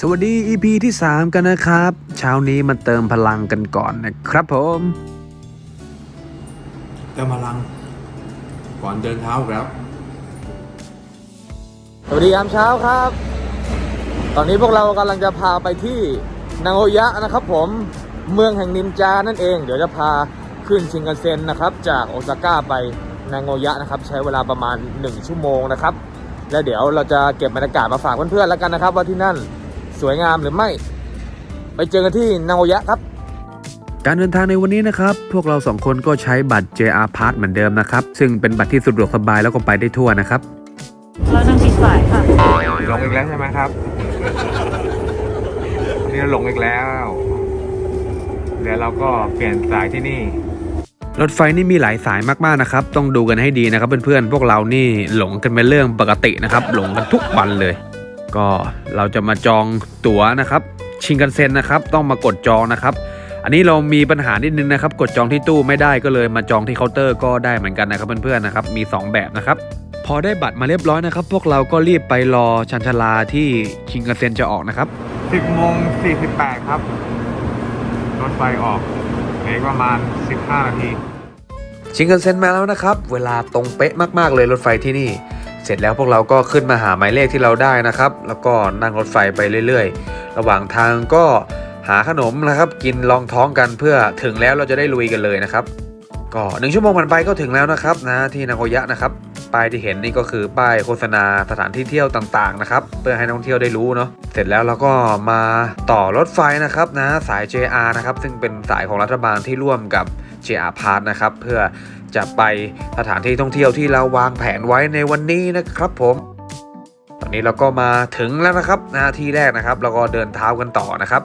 สวัสดี EP ที่ 3 กันนะครับ เช้านี้มาเติมพลังกันก่อนนะครับผม เติมพลัง ก่อนเดินเท้าอีกแล้วสวัสดียามเช้าครับ ตอนนี้พวกเรากำลังจะพาไปที่นางโอยะนะครับผมเมืองแห่งนินจานั่นเอง เดี๋ยวจะพาขึ้นชิงกันเซ็นนะครับ จากโอซาก้าไปนางโอยะนะครับ ใช้เวลาประมาณ 1 ชั่วโมงนะครับ แล้วเดี๋ยวเราจะเก็บบรรยากาศมาฝากเพื่อนๆแล้วกันนะครับว่าที่นั่น สวยงามหรือไม่ ไปเจอกันที่นางโอยะครับ การเดินทางในวันนี้นะครับ พวกเราสองคนก็ใช้บัตร JR Pass เหมือนเดิมนะครับ ซึ่งเป็นบัตรที่สะดวกสบายแล้วก็ไปได้ทั่วนะครับ เรานั่งผิดฝ่ายค่ะ ลงอีกแล้วใช่ไหมครับ นี่เราลงอีกแล้ว เดี๋ยวเราก็เปลี่ยนสายที่นี่ รถไฟนี่มีหลายสายมากๆนะครับ ต้องดูกันให้ดีนะครับเพื่อนๆ พวกเรานี่หลงกันเป็นเรื่องปกตินะครับ หลงกันทุกวันเลย ก็เราจะมาจองตั๋วนะครับ ชิงกันเซ็นนะครับ ต้องมากดจองนะครับ อันนี้เรามีปัญหานิดนึงนะครับ กดจองที่ตู้ไม่ได้ก็เลยมาจองที่เคาน์เตอร์ก็ได้เหมือนกันนะครับเพื่อนๆนะครับมี 2 แบบนะครับพอได้บัตรมาเรียบร้อยนะครับ พวกเราก็รีบไปรอชันชาลาที่ชิงกันเซ็นจะออกนะครับ10โมง48 ครับ รถไฟออกอีกประมาณ 15 นาที ชิงกันเซ็นมาแล้วนะครับ เวลาตรงเป๊ะมาก ๆ เลยรถไฟที่นี่ เสร็จแล้วพวกเราก็ขึ้นมาหาหมายเลขที่เราได้นะครับ แล้วก็นั่งรถไฟไปเรื่อย ๆ ระหว่างทางก็หาขนมนะครับ กินรองท้องกันเพื่อถึงแล้วเราจะได้ลุยกันเลยนะครับ ก็หนึ่งชั่วโมงผ่านไปก็ถึงแล้วนะครับนะที่นางโกยะนะครับป้ายที่เห็นนี่ก็คือป้ายโฆษณาสถานที่เที่ยวต่างๆนะครับเพื่อให้นักท่องเที่ยวได้รู้เนาะเสร็จแล้วเราก็มาต่อรถไฟนะครับนะสาย JR นะครับซึ่งเป็นสายของรัฐบาลที่ร่วมกับ JR Pass นะครับ เพื่อจะไปสถานที่ท่องเที่ยวที่เราวางแผนไว้ในวันนี้นะครับผมตอนนี้เราก็มาถึงแล้วนะครับนะที่แรกนะครับเราก็เดินเท้ากันต่อนะครับ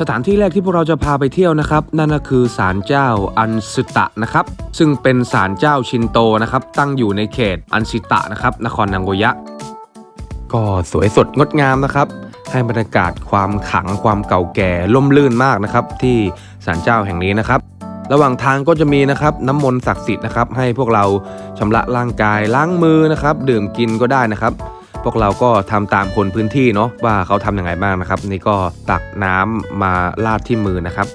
สถานที่แรกที่พวกเราจะพาไปเที่ยวนะครับ นั่นก็คือศาลเจ้าอันสึตะนะครับ ซึ่งเป็นศาลเจ้าชินโตนะครับ ตั้งอยู่ในเขตอันสิตะนะครับ นครนางโกยะ ก็สวยสดงดงามนะครับ ให้บรรยากาศความขังความเก่าแก่ล่มลื่นมากนะครับ ที่ศาลเจ้าแห่งนี้นะครับ ระหว่างทางก็จะมีนะครับน้ำมนต์ศักดิ์สิทธิ์นะครับให้พวกเราชำระร่างกายล้างมือนะครับดื่มกินก็ได้นะครับ พวกเราก็ทำตามคนพื้นที่เนาะว่าเขาทำยังไงบ้างนะครับ นี่ก็ตักน้ำมาลาดที่มือนะครับ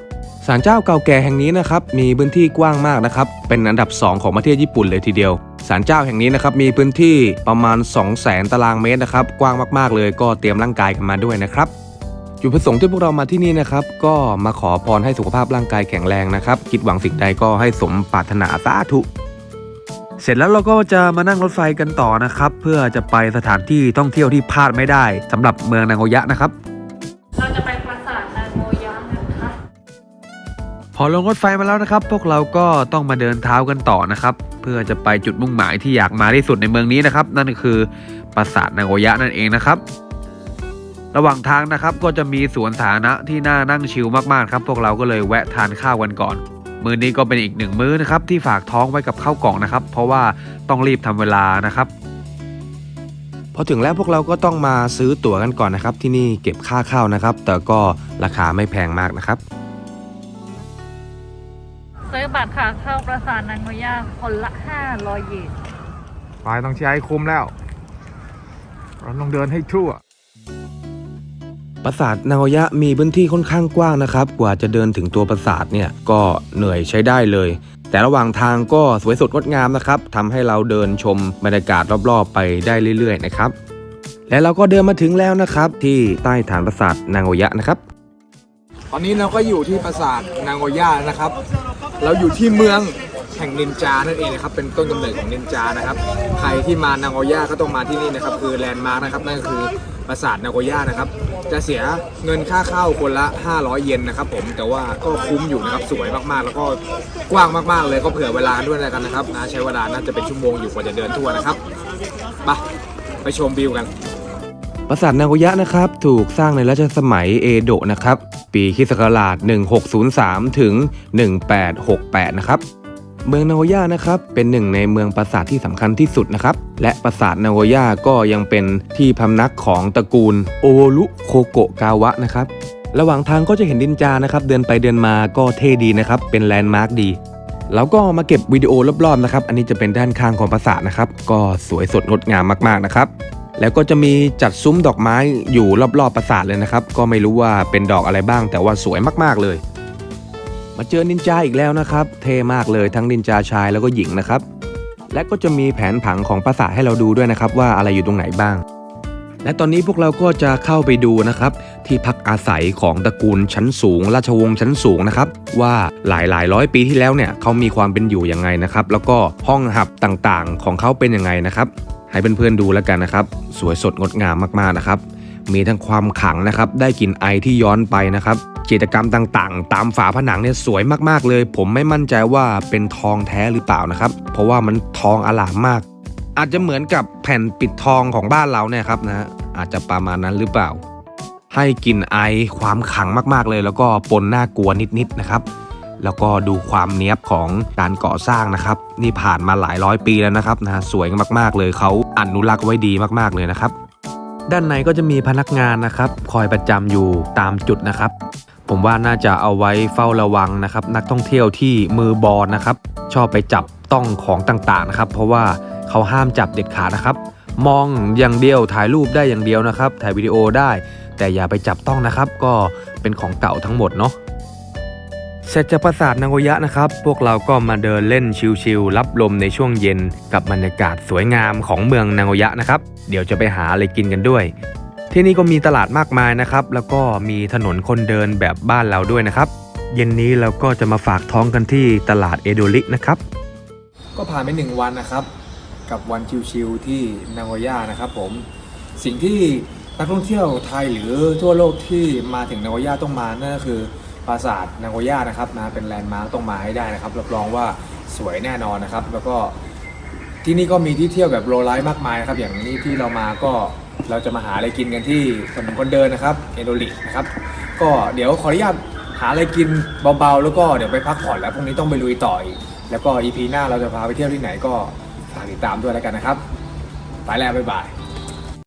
ศาลเจ้าเก่าแก่แห่งนี้นะครับมีพื้นที่กว้างมากนะครับเป็นอันดับ 2 ของประเทศญี่ปุ่นเลยทีเดียวศาลเจ้าแห่งนี้นะครับมีพื้นที่ประมาณ 2 0 0 0 0 0ตารางเมตรนะครับกว้างมากๆเลยก็เตรียมร่างกายกันมาด้วยนะครับ จุดประสงค์ที่พวกเรามาที่นี่นะครับ ก็มาขอพรให้สุขภาพร่างกายแข็งแรงนะครับ คิดหวังสิ่งใดก็ให้สมปรารถนาสาธุเสร็จแล้วเราก็จะมานั่งรถไฟกันต่อนะครับ เพื่อจะไปสถานที่ท่องเที่ยวที่พลาดไม่ได้สำหรับเมืองนางโอยะนะครับ เราจะไปปราสาทนางโมยะนะคะ พอลงรถไฟมาแล้วนะครับ พวกเราก็ต้องมาเดินเท้ากันต่อนะครับ เพื่อจะไปจุดมุ่งหมายที่อยากมาที่สุดในเมืองนี้นะครับ นั่นก็คือปราสาทนางโอยะนั่นเองนะครับ ระหว่างทางนะครับก็จะมีสวนสาธารณะที่น่านั่งชิลมากๆครับ พวกเราก็เลยแวะทานข้าวกันก่อน มื้อนี้ก็เป็นอีกหนึ่งมื้อนะครับที่ฝากท้องไว้กับข้าวกล่องนะครับ เพราะว่าต้องรีบทำเวลานะครับพอถึงแล้วพวกเราก็ต้องมาซื้อตั๋วกันก่อนนะครับ ที่นี่เก็บค่าเข้านะครับ แต่ก็ราคาไม่แพงมากนะครับ ซื้อบัตรค่ะเข้าปราสาทนางโมยะคนละ 500 เยนไปต้องใช้คุ้มแล้วเราต้องเดินให้ทั่ว ปราสาทนางโยะมีพื้นที่ค่อนข้างกว้างนะครับ กว่าจะเดินถึงตัวปราสาทเนี่ยก็เหนื่อยใช้ได้เลย แต่ระหว่างทางก็สวยสดงดงามนะครับทำให้เราเดินชมบรรยากาศรอบๆ ไปได้เรื่อยๆนะครับ และเราก็เดินมาถึงแล้วนะครับ ที่ใต้ฐานปราสาทนางโยะนะครับ ตอนนี้เราก็อยู่ที่ปราสาทนางโย่านะครับ เราอยู่ที่เมืองแห่งนินจานั่นเองนะครับเป็นต้นกำเนิดของนินจานะครับ ใครที่มานางโอย่าก็ต้องมาที่นี่นะครับ คือแลนด์มาร์กนะครับนั่นคือ ปราสาทนาโอย่านะครับ จะเสียเงินค่าเข้าคนละ 500 เยนนะครับผมแต่ว่าก็คุ้มอยู่นะครับสวยมากๆ แล้วก็กว้างมากๆ เลยก็เผื่อเวลาด้วยแล้วกันนะครับนะใช้เวลาน่าจะเป็นชั่วโมงอยู่กว่าจะเดินทั่วนะครับไปไปชมวิวกันปราสาทนาโอยะนะครับถูกสร้างในรัชสมัยเอโดะนะครับ ปีคริสต์ศักราช1603 ถึง 1868 นะครับ เมืองนาโอยะนะครับเป็นหนึ่งในเมืองปราสาทที่สำคัญที่สุดนะครับและปราสาทนาโอยะก็ยังเป็นที่พำนักของตระกูลโอรุโคโกกาวะนะครับระหว่างทางก็จะเห็นดินจานะครับเดินไปเดินมาก็เท่ดีนะครับเป็นแลนด์มาร์คดีแล้วก็มาเก็บวิดีโอรอบๆนะครับ อันนี้จะเป็นด้านข้างของปราสาทนะครับ ก็สวยสดงดงามมากๆนะครับ แล้วก็จะมีจัดซุ้มดอกไม้อยู่รอบๆปราสาทเลยนะครับ ก็ไม่รู้ว่าเป็นดอกอะไรบ้างแต่ว่าสวยมากๆเลย มาเจอนินจาอีกแล้วนะครับ เท่มากเลยทั้งนินจาชายแล้วก็หญิงนะครับ และก็จะมีแผนผังของปราสาทให้เราดูด้วยนะครับว่าอะไรอยู่ตรงไหนบ้าง และตอนนี้พวกเราก็จะเข้าไปดูนะครับ ที่พักอาศัยของตระกูลชั้นสูง ราชวงศ์ชั้นสูงนะครับ ว่าหลายหลายร้อยปีที่แล้วเนี่ยเขามีความเป็นอยู่ยังไงนะครับ แล้วก็ห้องหับต่างๆ ของเขาเป็นยังไงนะครับ ให้เพื่อนๆดูแล้วกันนะครับ สวยสดงดงามมากๆนะครับ มีทั้งความขังนะครับ ได้กลิ่นไอที่ย้อนไปนะครับ กิจกรรมต่างๆ ตามฝาผนังเนี่ยสวยมากๆเลย ผมไม่มั่นใจว่าเป็นทองแท้หรือเปล่านะครับ เพราะว่ามันทองอลามมาก อาจจะเหมือนกับแผ่นปิดทองของบ้านเราเนี่ยครับนะอาจจะประมาณนั้นหรือเปล่า ให้กลิ่นไอความขังมากๆเลย แล้วก็ปนน่ากลัวนิดๆนะครับ แล้วก็ดูความเนี้ยบของการก่อสร้างนะครับ นี่ผ่านมาหลายร้อยปีแล้วนะครับนะฮะสวยมากๆเลยเขาอนุรักษ์ไว้ดีมากๆเลยนะครับด้านในก็จะมีพนักงานนะครับ คอยประจำอยู่ตามจุดนะครับ ผมว่าน่าจะเอาไว้เฝ้าระวังนะครับ นักท่องเที่ยวที่มือบอลนะครับ ชอบไปจับต้องของต่างๆนะครับ เพราะว่าเขาห้ามจับเด็ดขาดนะครับ มองอย่างเดียวถ่ายรูปได้อย่างเดียวนะครับ ถ่ายวิดีโอได้ แต่อย่าไปจับต้องนะครับ ก็เป็นของเก่าทั้งหมดเนาะเสร็จจากปราสาทนางโอยะนะครับ พวกเราก็มาเดินเล่นชิลๆรับลมในช่วงเย็นกับบรรยากาศสวยงามของเมืองนางโอยะนะครับ เดี๋ยวจะไปหาอะไรกินกันด้วย ที่นี่ก็มีตลาดมากมายนะครับ แล้วก็มีถนนคนเดินแบบบ้านเราด้วยนะครับ เย็นนี้เราก็จะมาฝากท้องกันที่ตลาดเอโดรินะครับ ก็ผ่านไปหนึ่งวันนะครับ กับวันชิวๆที่นางโอย่านะครับผม สิ่งที่นักท่องเที่ยวไทยหรือทั่วโลกที่มาถึงนางโอย่าต้องมานั่นก็คือปราสาทนางโอย่านะครับนะเป็นแลนด์มาร์คต้องมาให้ได้นะครับรับรองว่าสวยแน่นอนนะครับ แล้วก็ที่นี่ก็มีที่เที่ยวแบบโรลไลท์มากมายนะครับอย่างนี้ที่เรามาก็ เราจะมาหาอะไรกินกันที่ถนนคนเดินนะครับเอโดรินะครับ ก็เดี๋ยวขออนุญาตหาอะไรกินเบาๆ แล้วก็เดี๋ยวไปพักผ่อนแล้วพรุ่งนี้ต้องไปลุยต่ออีกแล้วก็ EP หน้าเราจะพาไปเที่ยวที่ไหนก็ฝากติดตามด้วยแล้วกันนะครับ ไปแล้วบ๊ายบาย